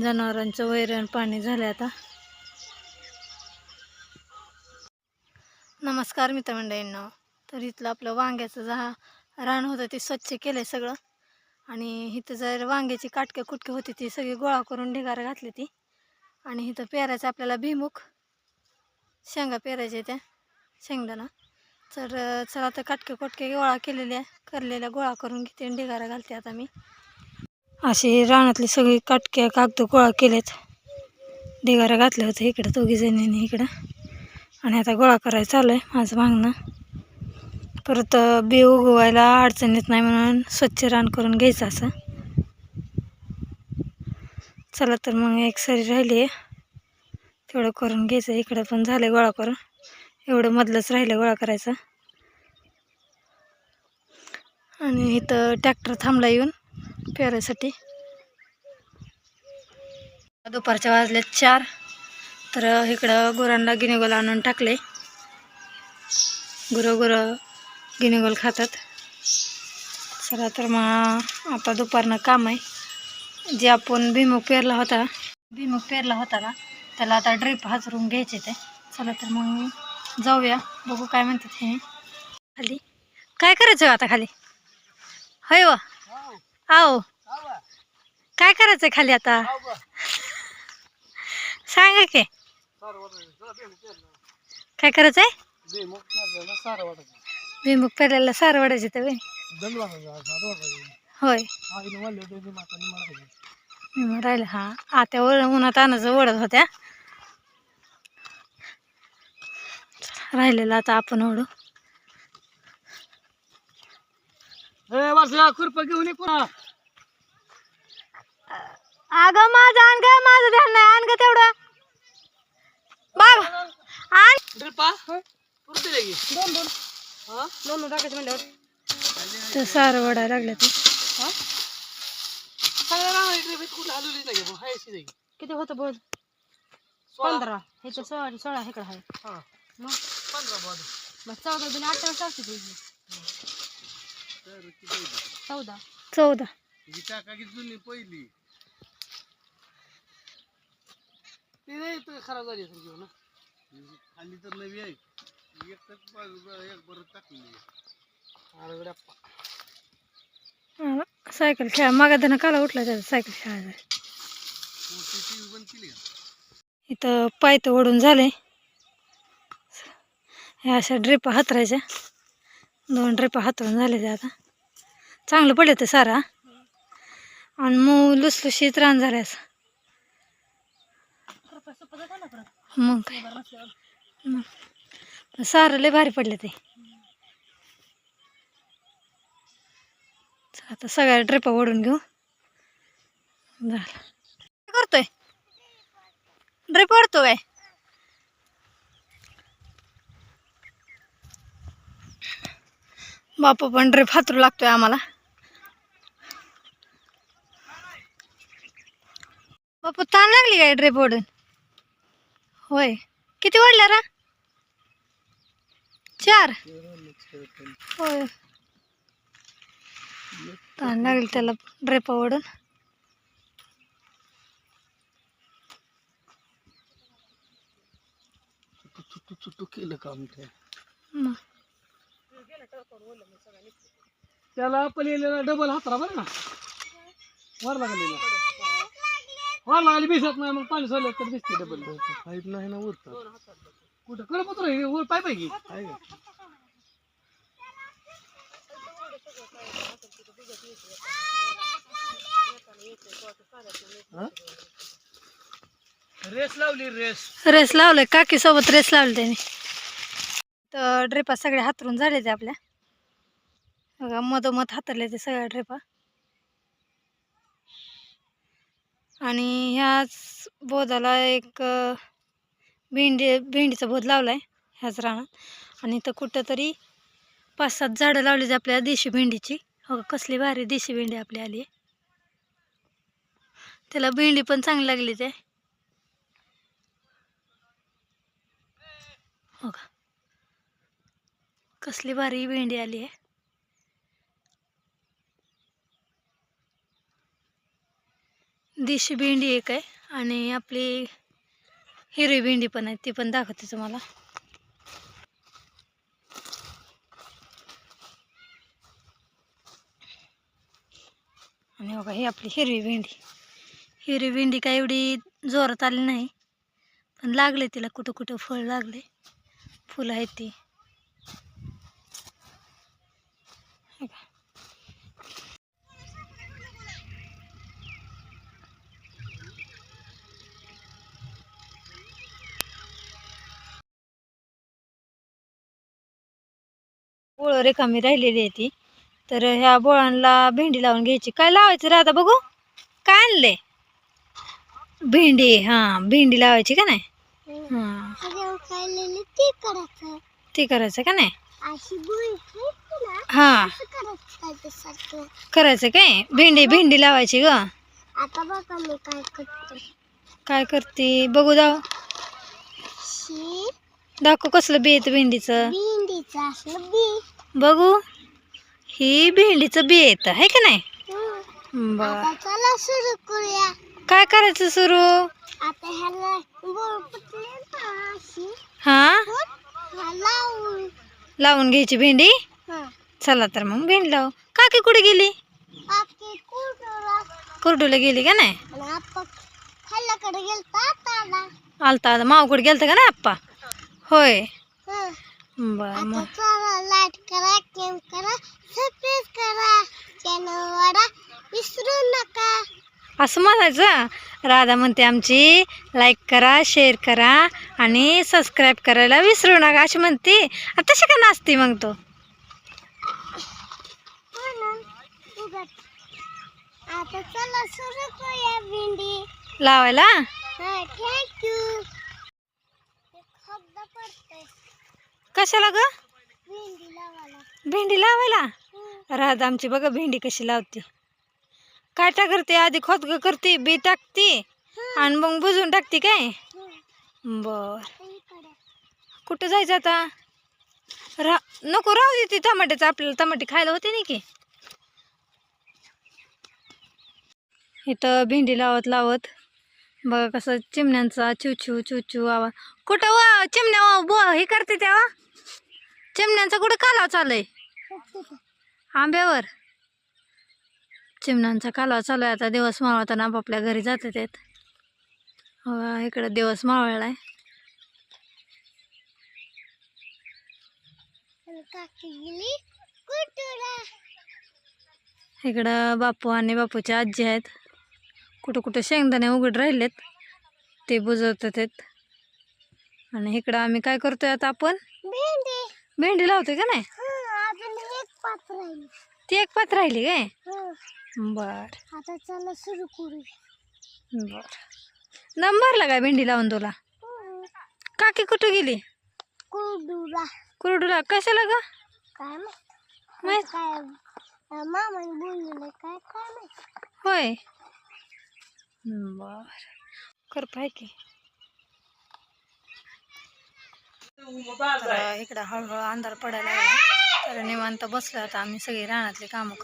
जनावरांचं वैरण पाणी झालं आता. नमस्कार मित्रमंडळींनो. तर इथलं आपलं वांग्याचं जहा रान होतं ते स्वच्छ केलं आहे सगळं. आणि इथं जर वांग्याची काटके कुटके होती ती सगळी गोळा करून ढिगार घातली ती. आणि इथं पेरायचं आपल्याला भीमुख. शेंगा पेरायच्या त्या शेंगदाणा. तर चला आता काटके कुटके गोळा केलेल्या करलेल्या गोळा करून घेते ढिगारा घालते आता मी. अशी रानातली सगळी काटके कागद गोळा केलेत. ढिगारा घातलं होतं इकडं दोघी जणींनी इकडं. आणि आता गोळा करायचं चालू आहे माझं मागणं. परत बी उगवायला अडचण येत नाही म्हणून स्वच्छ रान करून घ्यायचं असं. चला तर मग एक सरी राहिली आहे. तेवढं करून घ्यायचं. इकडं पण झालं गोळा करून. एवढं मधलंच राहिलं गोळा करायचं. आणि इथं ट्रॅक्टर थांबला येऊन. पेरायसाठी दुपारच्या वाजले चार. तर इकडं गुरांना गिनेगोल आणून टाकले. गुरं गुरं गिनेगोल खातात. चला तर मग आता दुपारनं काम आहे. जे आपण भिमुख पेरला होता भिमुख पेरला होता ना त्याला आता ड्रिप हजरून घ्यायचे ते. चला तर मग जाऊया. बघू काय म्हणतात हे. खाली. काय करायचं आता खाली? होय व? आओ काय करायचं खाली आता? सांगा की. काय करायचंय? भिमुख पेरलेला सार वाढायचे तर बे. होय. राहिलं. हा ओढ उन्हात आणायचं ओढत होत्या. राहिलेलं आता आपण ओढू. खुरप घेऊन अगं माझं आण ग माझं ध्यान नाही आण ग तेवढं. बघ आण. ड्रिपा पुरते लगी. दोन दोन हा? दोन दोन टाकायचे म्हणल्यावर तर सार वडा लागलं ते हा? सगळ्या राहणार ड्रिप कुठं हलवली नाही मग हाय अशी जागी किती होतं बोल? सोळा. पंधरा. हे तर सोळा सोळा हेकडं आहे. हा. मग? पंधरा मग चौदा बिन अठ्ठावीस असते तुझी तर किती चौदा. चौदा. ही टाका जुनी पहिली. ती नाही तर खराब झाली असेल घेऊन खाली तर नवी आहे. एकच बाजू एक बरं टाकली अरे सायकल खेळा. काला उठला त्याचा सायकल खेळायचा इथं पाय तर ओढून झाले. ह्या अशा ड्रिपा हातरायच्या. दोन ड्रिपा हातरून झाले ते आता. चांगलं पडले ते सारा. आणि मग लुसलुशीत रान झाले असं. मग काय? सारं लय भारी पडले ते. आता सगळ्या ड्रेपा ओढून घेऊ. झालं. करतोय? ड्रेप ओढतो काय? बापा पण ड्रेप हातरू लागतोय आम्हाला. बापू ताण लागली काय ड्रेप ओढून? होय. किती ओढल्या रा? चार. होय. ताण लागली त्याला ड्रिप ओढून चुटू चुटू केलं काम ते मग त्याला पलीला डबल हातरा बरं ना वर लागलेला. लागली भिजत नाही मग पाणी सोडलं तर भिजते डबल पाईप नाही ना उरत कुठं? कडे पत्र वर पाईप आहे की? आहे. का हा? रेस लावली रेस. रेस लावलंय काकी सोबत रेस लावली त्याने. तर ड्रिपा सगळ्या हातरून झाले ते आपल्या. बघा मधोमध हातरले ते सगळ्या ड्रिपा. आणि ह्याच बोधाला एक भेंडी भेंडीचा बोध लावला आहे ह्याच रानात. आणि इथं कुठंतरी पाच सात झाडं लावली आपल्या देशी भेंडीची. हो कसली भारी देशी भेंडी आपली आली. आहे त्याला भेंडी पण चांगली लागली ते. हो का कसली भारी भेंडी आली आहे. देशी भेंडी एक आहे आणि आपली हिरवी भेंडी पण आहे ती पण दाखवते तुम्हाला. आणि बघा ही आपली हिरवी भेंडी. हिरवी भेंडी काय एवढी जोरात आली नाही पण लागले तिला कुठं कुठं फळ लागले. फुलं आहेत ती. रिकामी राहिलेली आहे ती. तर ह्या बोळांना भेंडी लावून घ्यायची. काय लावायचं राधा बघू? काय आणले भेंडी हां भेंडी लावायची का नाही? हां. ते करायचं का नाही? हां. करायचं काय? भेंडी भेंडी लावायची ग. आता बघा मी काय करते? काय करते बघू दाव. दाखव कसलं बी येतं भेंडीचं. भेंडीचं असलं बी. बघू. ही भेंडीचं बी येतं आहे का नाही? हम्म. बर. चला सुरू करूया. काय करायचं सुरू? आता ह्याला हां? हा लावून. घ्यायची भेंडी? हा. चला तर मग भेंडी लाव. काकी कुठे गेली? कुरडूला गेली का नाही? आलता आला मावकडे गेलता का नाही आप्पा? होय. हा. बर मग. करा केम करा सबस्क्राईब करा. चॅनल वाडा विसरू नका. असं म्हणायचं. राधा म्हणते आमची लाईक करा शेअर करा आणि सबस्क्राईब करायला विसरू नका अशी म्हणते. आता तशी का नाचते मग तो? म्हणून उगाच. आता चला सुरू करूया भेंडी. लावायला? हा थँक्यू पडतंय. कशाला ग? भेंडी लावायला. राधा आमची बघा भेंडी कशी लावते. काटा करते आधी खोदग करते बी टाकते आणि मग बुजून टाकते काय. बर. कुठं जायचं आता? रा नको राहू दे ती टमाट्याचं आपल्याला टमाटे खायला होते नाही की? इथं भेंडी लावत लावत. बघा कसं चिमण्यांचा चिवचिव चिवचिव आवाज. कुठं वा चिमण्या हे करते तेव्हा? चिमण्यांचा कुठं कालवा चालू आहे? आंब्यावर. चिमण्यांचा कालवा चालू आहे. आता दिवस मावळताना आपापल्या घरी जातात आहेत हो इकडं दिवस मावळला आहे इकडं बापू आणि बापूच्या आजी आहेत. कुठं कुठं शेंगदाणे उघड राहिलेत. ते बुजवतात. आहेत आणि इकडं आम्ही काय करतोय आता आपण? भेंडी भेंडी लावतोय का नाही? एक पात राहिली. ती एक पात राहिली काय? बर. आता चला सुरू करूया बर. नंबरला काय भेंडी लावून तुला? काकी कुठं गेली. कुरडूला. कशाला ग? काय माहित? काय मामाने बोललेलं काय काय माहित? होय. बर. कर पाय की. तर इकडं हळूहळू अंधार पडायला लागला. तर निवांत बसलो आता आम्ही सगळी रानातली कामं करत